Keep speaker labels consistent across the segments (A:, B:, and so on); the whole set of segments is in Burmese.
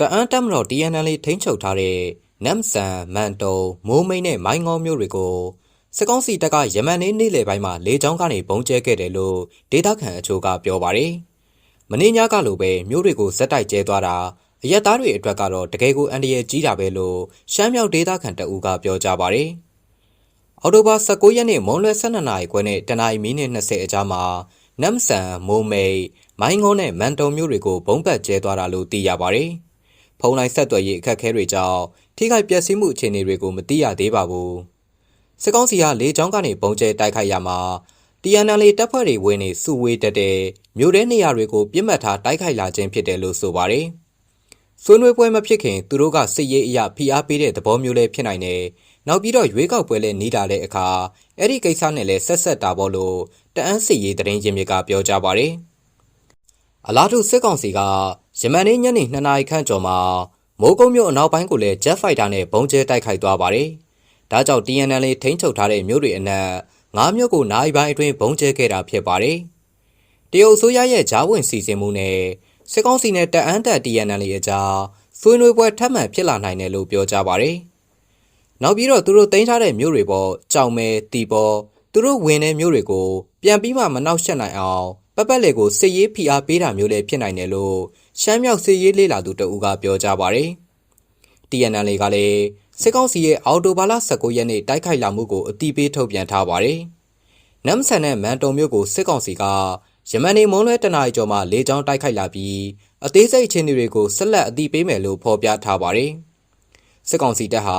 A: တအန်းတက်မတော် TNL ထိန်းချုပ်ထားတဲ့နမ်ဆန်မန်တုံမိုးမိတ်နဲ့မိုင်းငေါမျိုးတွေကိုစစ်ကောင်စီတပ်ကယမန်နေ့နေ့လယ်ပိုင်းမှာလေကြောင်းကနေပုံကျဲခဲ့တယ်လို့ဒေတာခန်အချို့ကပြောပါတယ်။မင်းညကလိုပဲမျိုးတွေကိုဇက်တိုက်ကျဲသွားတာအရက်သားတွေအတွက်ကတော့တကယ်ကိုအန်တရယ်ကြီးတာပဲလို့ရှမ်းမြောက်ဒေတာခန်တအူကပြောကြပါတယ်။အော်တိုဘာ19ရက်နေ့မွန်လွဲ12နာရီခွဲနဲ့တနအီမိနစ်20အကြားမှာနမ်ဆန်မိုးမိတ်မိုင်းငေါနဲ့မန်တုံမျိုးတွေကိုဘုံပတ်ကျဲသွားတာလို့သိရပါတယ်။ ဖုန်းလိုင်းဆက်သွယ်ရေးအခက်အခဲတွေကြောင့်ထိခိုက်ပျက်စီးမှုအခြေအနေတွေကိုမသိရသေးပါဘူး။စစ်ကောင်စီကလေကြောင်းကနေပုံကျဲတိုက်ခိုက်ရမှာ TNL တပ်ဖွဲ့တွေဝင်နေစုဝေးတက်တဲ့မြို့ထဲနေရာတွေကိုပြစ်မှတ်ထားတိုက်ခိုက်လာခြင်းဖြစ်တယ်လို့ဆိုပါတယ်။ဆွေးနွေးပွဲမဖြစ်ခင်သူတို့ကစစ်ရေးအရာဖိအားပေးတဲ့သဘောမျိုးလည်းဖြစ်နိုင်တယ်။နောက်ပြီးတော့ရွေးကောက်ပွဲလည်းနေတာတဲ့အခါအဲ့ဒီကိစ္စနဲ့လည်းဆက်ဆက်တာပေါ့လို့တအန်းစစ်ရေးသတင်းရင်းမြစ်ကပြောကြပါတယ်။အလားတူစစ်ကောင်စီက ယမန်နေ့ညနေ2နာရီခန့်ကျော်မှာမိုးကုတ်မြို့အနောက်ပိုင်းကိုလည်း Jet Fighter နဲ့ဘုံကျဲတိုက်ခိုက်သွားပါတယ်။ဒါကြောင့် TNL ထိန်းချုပ်ထားတဲ့မြို့တွေအနက်ငါးမြို့ကိုနိုင်ပိုင်းအတွင်းဘုံကျဲခဲ့တာဖြစ်ပါတယ်။တရုတ်အစိုးရရဲ့ဂျားဝင်စီစဉ်မှုနဲ့စစ်ကောင်စီနဲ့တအန်းတက် TNL အကြားဆွေးနွေးပွဲထပ်မံဖြစ်လာနိုင်တယ်လို့ပြောကြပါတယ်။နောက်ပြီးတော့သူတို့တင်ထားတဲ့မြို့တွေပေါ်ကြောင်မဲတီပေါ်သူတို့ဝင်တဲ့မြို့တွေကိုပြန်ပြီးမှမနှောက်ယှက်နိုင်အောင် ပပက်လေကိုစစ်ရေးဖိအားပေးတာမျိုးလည်းဖြစ်နိုင်တယ်လို့ရှမ်းမြောက်စစ်ရေးလေးလာသူတအူးကပြောကြပါတယ်။ TNL ကလည်းစစ်ကောင်စီရဲ့အော်တိုဘာလ19ရက်နေ့တိုက်ခိုက်လာမှုကိုအတိပေးထုတ်ပြန်ထားပါတယ်။နမ်ဆန်နဲ့မန်တုံမြို့ကိုစစ်ကောင်စီကယမန်နေမွန်းလွဲတနာရီကျော်မှလေကြောင်းတိုက်ခိုက်လာပြီးအသေးစိတ်အခြေအနေတွေကိုဆက်လက်အတိပေးမယ်လို့ဖော်ပြထားပါတယ်။စစ်ကောင်စီတပ်ဟာ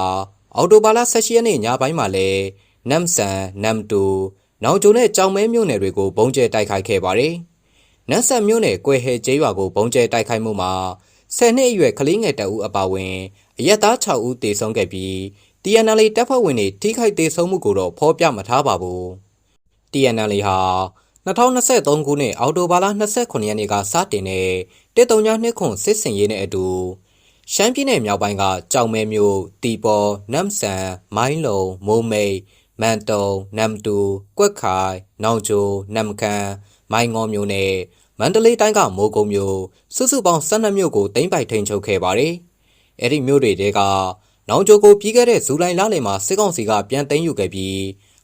A: အော်တိုဘာလ18ရက်နေ့ညပိုင်းမှာလည်းနမ်ဆန်နမ်တူ နောင်ကျုံနဲ့ကြောင်မဲမြို့နယ်တွေကိုဘုံကျဲတိုက်ခိုက်ခဲ့ပါတယ်။နမ်ဆန်မြို့နယ်ကွယ်ဟဲကျေးရွာကိုဘုံကျဲတိုက်ခိုက်မှုမှာဆယ်နှစ်အရွယ်ကလေးငယ်တအူးအပါဝင်အရက်သား6ဦးသေဆုံးခဲ့ပြီး TNL တပ်ဖွဲ့ဝင်တွေထိခိုက်သေဆုံးမှုကိုတော့ဖော်ပြမထားပါဘူး။ TNL ဟာ2023ခုနှစ်အောက်တိုဘာလ29ရက်နေ့ကစတင်တဲ့တစ်တုံညာနှစ်ခွန်စစ်စင်ရေးနဲ့အတူရှမ်းပြည်နယ်မြောက်ပိုင်းကကြောင်မဲမြို့တီပေါ်နမ်ဆန်မိုင်းလုံမိုးမိတ် မန်တုံနမ်တူကွက်ခိုင်နောင်ချိုနမ်ကန်မိုင်းငေါမျိုးနဲ့မန္တလေးတိုင်းကမိုးကုံမျိုးစုစုပေါင်း12မြို့ကိုတင်ပိုက်ထိန်ချုပ်ခဲ့ပါတယ်။အဲ့ဒီမြို့တွေတဲကနောင်ချိုကိုပြီးခဲ့တဲ့ဇူလိုင်လလယ်မှာစစ်ကောင်စီကပြန်သိမ်းယူခဲ့ပြီး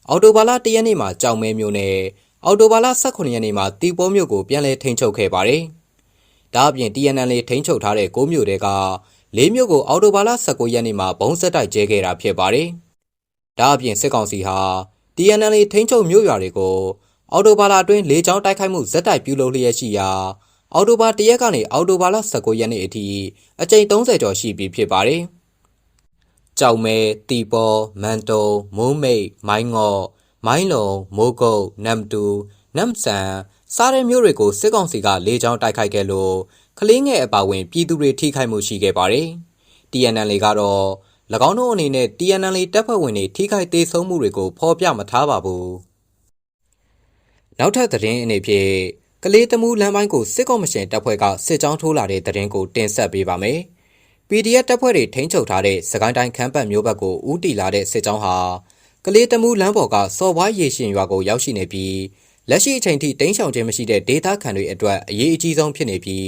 A: အော်တိုဘာလ1ရက်နေ့မှာကြောင်မဲမျိုးနဲ့အော်တိုဘာလ18ရက်နေ့မှာတီပိုးမြို့ကိုပြန်လည်ထိန်ချုပ်ခဲ့ပါတယ်။ဒါအပြင် TNL ထိန်ချုပ်ထားတဲ့6မြို့တဲက၄မြို့ကိုအော်တိုဘာလ19ရက်နေ့မှာဘုံဆက်တိုက်ကျဲခဲ့တာဖြစ်ပါတယ်။ ဒါအပြင်စစ်ကောင်စီဟာ TNL ထိန်ချုပ်မြို့ရွာတွေကိုအော်တိုဘာလအတွင်းလေကြောင်းတိုက်ခိုက်မှုဇက်တိုက်ပြုလုပ်လျက်ရှိရာအော်တိုဘာ၁ရက်ကနေအော်တိုဘာလ19ရက်နေ့အထိအကြိမ်30ကျော်ရှိပြီဖြစ်ပါတယ်။ကြောက်မဲတီပေါ်မန်တုံမိုးမိတ်မိုင်းငေါမိုင်းလုံမိုးကုတ်နမ်တူနမ်ဆန်စားတဲ့မျိုးတွေကိုစစ်ကောင်စီကလေကြောင်းတိုက်ခိုက်ခဲ့လို့ကလေးငယ်အပါဝင်ပြည်သူတွေထိခိုက်မှုရှိခဲ့ပါတယ်။ TNL ကတော့၎ င်းတို့အနေနဲ့ TNL တပ်ဖွဲ့ဝင်တွေထိခိုက်သေးဆုံးမှုတွေကိုဖော်ပြမထားပါဘူး။နောက်ထပ်သတင်းအနေဖြင့်ကလေးတမူးလမ်းပိုင်းကိုစစ်ကော်မရှင်တပ်ဖွဲ့ကစစ်ကြောင်းထိုးလာတဲ့သတင်းကိုတင်ဆက်ပေးပါမယ်။ PDF တပ်ဖွဲ့တွေထိန်းချုပ်ထားတဲ့စကိုင်းတိုင်းခမ်းပတ်မြို့ဘက်ကိုဦးတီလာတဲ့စစ်ကြောင်းဟာကလေးတမူးလမ်းပေါ်ကစော်ဘွားရေရှင်ရွာကိုရောက်ရှိနေပြီးလက်ရှိအချိန်ထိတင်းရှောင်ခြင်းမရှိတဲ့ဒေသခံတွေအတွက်အရေးအကြီးဆုံးဖြစ်နေပြီး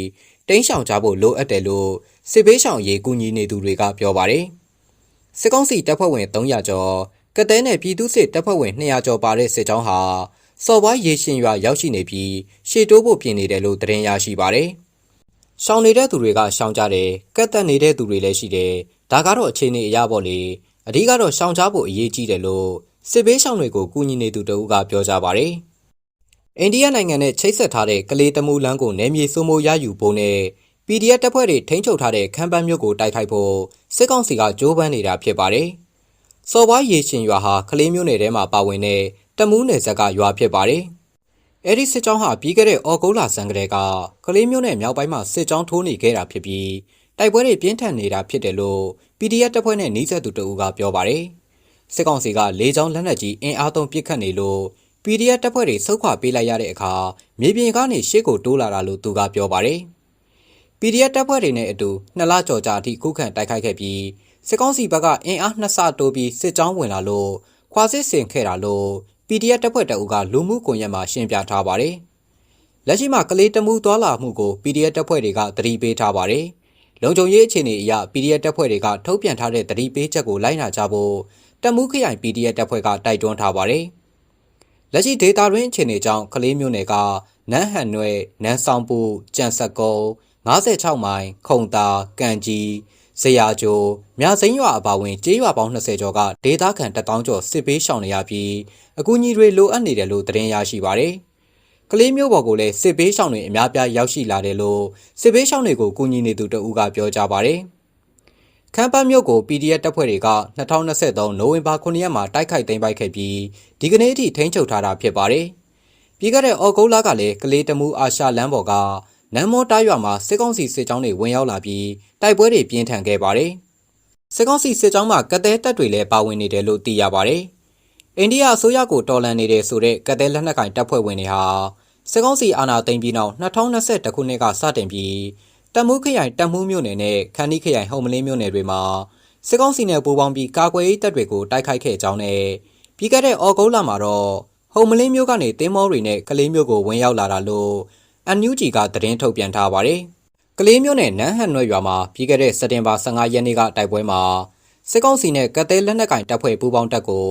A: တင်းရှောင်ကြဖို့လိုအပ်တယ်လို့စစ်ဘေးရှောင်ရေးကူညီနေသူတွေကပြောပါတယ်။ စစ်ကောင်စီတပ်ဖွဲ့ဝင်300ကျော်ကတဲနဲ့ပြည်သူစစ်တပ်ဖွဲ့ဝင်200ကျော်ပါတဲ့စစ်ကြောင်းဟာစော်ဘွားရေရှင်ရွာရောက်ရှိနေပြီးရှေ့တိုးဖို့ပြင်နေတယ်လို့သတင်းရရှိပါတယ်။ရှောင်နေတဲ့သူတွေကရှောင်ကြတယ်ကတ်တက်နေတဲ့သူတွေလည်းရှိတယ်ဒါကတော့အခြေအနေအရပေါ့လေအဓိကတော့ရှောင်ကြဖို့အရေးကြီးတယ်လို့စစ်ဘေးရှောင်တွေကိုကူညီနေသူတအုပ်ကပြောကြပါတယ်။အိန္ဒိယနိုင်ငံနဲ့ချိတ်ဆက်ထားတဲ့ကလေးတမူလန်းကိုနယ်မြေစိုးမိုးရယူဖို့နဲ့ PDF တပ်ဖွဲ့တွေထိန်းချုပ်ထားတဲ့ခမ်းပန်းမြို့ကိုတိုက်ခိုက်ဖို့စစ်ကောင်စီကကြိုးပမ်းနေတာဖြစ်ပါတယ်။စော်ဘွားရေရှင်ရွာဟာကလေးမျိုးနယ်ထဲမှာပါဝင်တဲ့တမူးနယ်ဇက်ကရွာဖြစ်ပါတယ်။အဲဒီစစ်ကြောင်းဟာပြီးခဲ့တဲ့ဩဂုတ်လဆန်းကတည်းကကလေးမျိုးနယ်မြောက်ပိုင်းမှာစစ်ကြောင်းထိုးနေခဲ့တာဖြစ်ပြီးတိုက်ပွဲတွေပြင်းထန်နေတာဖြစ်တယ်လို့ PDF တပ်ဖွဲ့နဲ့နှီးစပ်သူတအူးကပြောပါတယ်။စစ်ကောင်စီကလေကြောင်းလက်နက်ကြီးအင်အားသုံးပစ်ခတ်နေလို့ PDF တပ်ဖွဲ့တွေဆုတ်ခွာပေးလိုက်ရတဲ့အခါမြေပြင်ကနေရှေ့ကိုတိုးလာတာလို့သူကပြောပါတယ်။ PDF တပ်ဖွဲ့တွေနဲ့အတူနှစ်လကျော်ကြာအထိခုခံတိုက်ခိုက်ခဲ့ပြီးစစ်ကောင်စီဘက်ကအင်အားနှစ်ဆတိုးပြီးစစ်ကြောင်းဝင်လာလို့ခွာစစ်ဆင်ခဲ့တာလို့ PDF တပ်ဖွဲ့တအုပ်ကလူမှုကွန်ရက်မှာရှင်းပြထားပါတယ်။လက်ရှိမှာကလေးတမှုသွားလာမှုကို PDF တပ်ဖွဲ့တွေကသတိပေးထားပါတယ်။လုံခြုံရေးအခြေအနေအရ PDF တပ်ဖွဲ့တွေကထုတ်ပြန်ထားတဲ့တတိပေးချက်ကိုလိုက်နာကြဖို့တပ်မှုခရိုင် PDF တပ်ဖွဲ့ကတိုက်တွန်းထားပါတယ်။လက်ရှိဒေတာရင်းအခြေအနေကြောင့်ကလေးမျိုးနယ်ကနန်းဟန်နွဲနန်းဆောင်ပူကြံစက်ကုန်း 56မိုင်ခုံတာကန်ကြီးဇရာကျိုမြစိမ်းရွာအပါဝင်ကျေးရွာပေါင်း20ကျော်ကဒေသခံ1000ကျော်စစ်ပေးရှောင်နေရပြီးအကူအညီတွေလိုအပ်နေတယ်လို့သတင်းရရှိပါတယ်။ကလေးမျိုးပေါ်ကိုလည်းစစ်ပေးရှောင်တွေအများပြားရောက်ရှိလာတယ်လို့စစ်ပေးရှောင်တွေကိုကူညီနေသူတအူးကပြောကြားပါတယ်။ခမ်းပတ်မြို့ကို PDF တပ်ဖွဲ့တွေက2023နိုဝင်ဘာ9ရက်မှာတိုက်ခိုက်သိမ်းပိုက်ခဲ့ပြီးဒီကနေ့အထိထိန်းချုပ်ထားတာဖြစ်ပါတယ်။ပြီးခဲ့တဲ့ဩဂုတ်လကလည်းကလေးတမှုအာရှလမ်းပေါ်က နမ်းမောတားရွာမှာစစ်ကောင်စီစစ်ကြောင်းတွေဝင်ရောက်လာပြီးတိုက်ပွဲတွေပြင်းထန်ခဲ့ပါတယ်။စစ်ကောင်စီစစ်ကြောင်းမှာကတဲ့တပ်တွေလည်းပါဝင်နေတယ်လို့သိရပါတယ်။အိန္ဒိယအစိုးရကိုတော်လှန်နေတဲ့ဆိုတဲ့ကတဲ့လက်နက်ကင်တပ်ဖွဲ့ဝင်တွေဟာစစ်ကောင်စီအာဏာသိမ်းပြီးနောက်2021ခုနှစ်ကစတင်ပြီးတပ်မှုခရိုင်တပ်မှုမြို့နယ်နဲ့ခန်းနီခရိုင်ဟုံမလင်းမြို့နယ်တွေမှာစစ်ကောင်စီနဲ့ပူးပေါင်းပြီးကာကွယ်ရေးတပ်တွေကိုတိုက်ခိုက်ခဲ့ကြောင်းနဲ့ပြီးခဲ့တဲ့ဩဂုတ်လမှာတော့ဟုံမလင်းမြို့ကနေတင်းမောတွေနဲ့ကလေးမြို့ကိုဝင်ရောက်လာတာလို့ အန်ယူဂျီကသတင်းထုတ်ပြန်ထားပါတယ်။ကလေးမြို့နယ်နန်းဟန်နွဲ့ရွာမှာပြီးခဲ့တဲ့စက်တင်ဘာ15ရက်နေ့ကတိုက်ပွဲမှာစစ်ကောင်စီနဲ့ကတဲ့လက်နက်ကင်တပ်ဖွဲ့ပူးပေါင်းတပ်ကို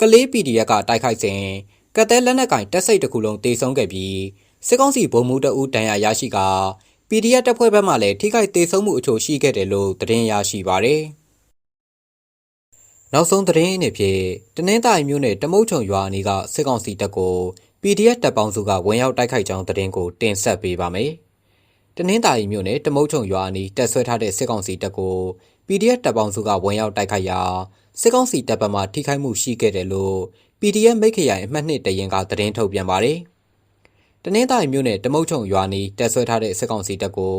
A: ကလေး PDF ကတိုက်ခိုက်စဉ်ကတဲ့လက်နက်ကင်တပ်စိတ်တစ်ခုလုံးတေဆုံးခဲ့ပြီးစစ်ကောင်စီဗိုလ်မှူးတအူးတန်ရာရရှိက PDF တပ်ဖွဲ့ဘက်မှလည်းထိခိုက်ဒေဆုံးမှုအချို့ရှိခဲ့တယ်လို့သတင်းရရှိပါရယ်နောက်ဆုံးသတင်းအနေဖြင့်တနင်္သာရီမြို့နယ်တမုတ်ချုံရွာအနီးကစစ်ကောင်စီတပ်ကို PDF တပ်ပေါင်းစုကဝင်ရောက်တိုက်ခိုက်ကြောင်းသတင်းကိုတင်ဆက်ပေးပါမယ်။တနင်္သာရီမြို့နယ်တမုတ်ချုံရွာအနီးတပ်ဆွဲထားတဲ့စစ်ကောင်စီတပ်ကို PDF တပ်ပေါင်းစုကဝင်ရောက်တိုက်ခိုက်ရာစစ်ကောင်စီတပ်ပမှထိခိုက်မှုရှိခဲ့တယ်လို့ PDF မိတ်ခရိုင်အမှတ်2တရင်ကသတင်းထုတ်ပြန်ပါတယ်။တနင်္သာရီမြို့နယ်တမုတ်ချုံရွာနီးတပ်ဆွဲထားတဲ့စစ်ကောင်စီတပ်ကို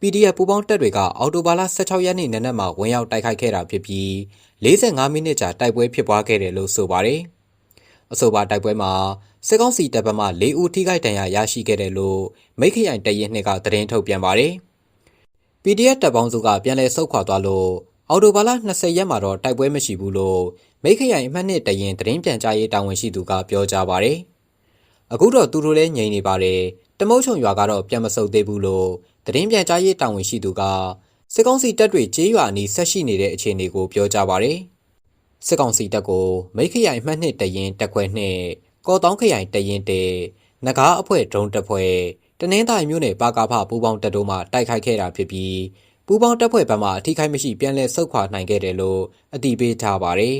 A: PDF ပူးပေါင်းတပ်တွေကအော်တိုဘာလ16ရက်နေ့နနက်မှာဝင်ရောက်တိုက်ခိုက်ခဲ့တာဖြစ်ပြီး45မိနစ်ကြာတိုက်ပွဲဖြစ်ပွားခဲ့တယ်လို့ဆိုပါတယ်။အဆိုပါတိုက်ပွဲမှာ စစ်ကောင်စီတပ်ဗမာ၄ဦးထိခိုက်ဒဏ်ရာရရှိခဲ့တယ်လို့မိခရိုင်တရင်နှစ်ကသတင်းထုတ်ပြန်ပါတယ်။ PDF တပ်ပေါင်းစုကပြန်လည်ဆုတ်ခွာသွားလို့အော်တိုဘာလ20ရက်မှာတော့တိုက်ပွဲမရှိဘူးလို့မိခရိုင်အမှတ်နှစ်တရင်သတင်းပြန်ကြားရေးတာဝန်ရှိသူကပြောကြားပါတယ်။အခုတော့သူတို့လည်းငြိမ်နေပါတယ်။တမုတ်ချုံရွာကတော့ပြန်မဆုတ်သေးဘူးလို့သတင်းပြန်ကြားရေးတာဝန်ရှိသူကစစ်ကောင်စီတပ်တွေကြေးရွာအနီးဆက်ရှိနေတဲ့အခြေအနေကိုပြောကြားပါရယ်စစ်ကောင်စီတပ်ကိုမိခရိုင်မှတ်နှစ်တရင်တက်ခွဲနှစ် ကော်တောင်းခရိုင်တရင်တေနဂါးအဖွဲ့ဒရုန်းတပ်ဖွဲ့တနင်္သာရီမြို့နယ်ပါကာဖပူးပေါင်းတပ်တို့မှတိုက်ခိုက်ခဲ့တာဖြစ်ပြီးပူးပေါင်းတပ်ဖွဲ့ဘက်မှအထိခိုက်မရှိပြန်လည်ဆုတ်ခွာနိုင်ခဲ့တယ်လို့အတည်ပြုထားပါရယ်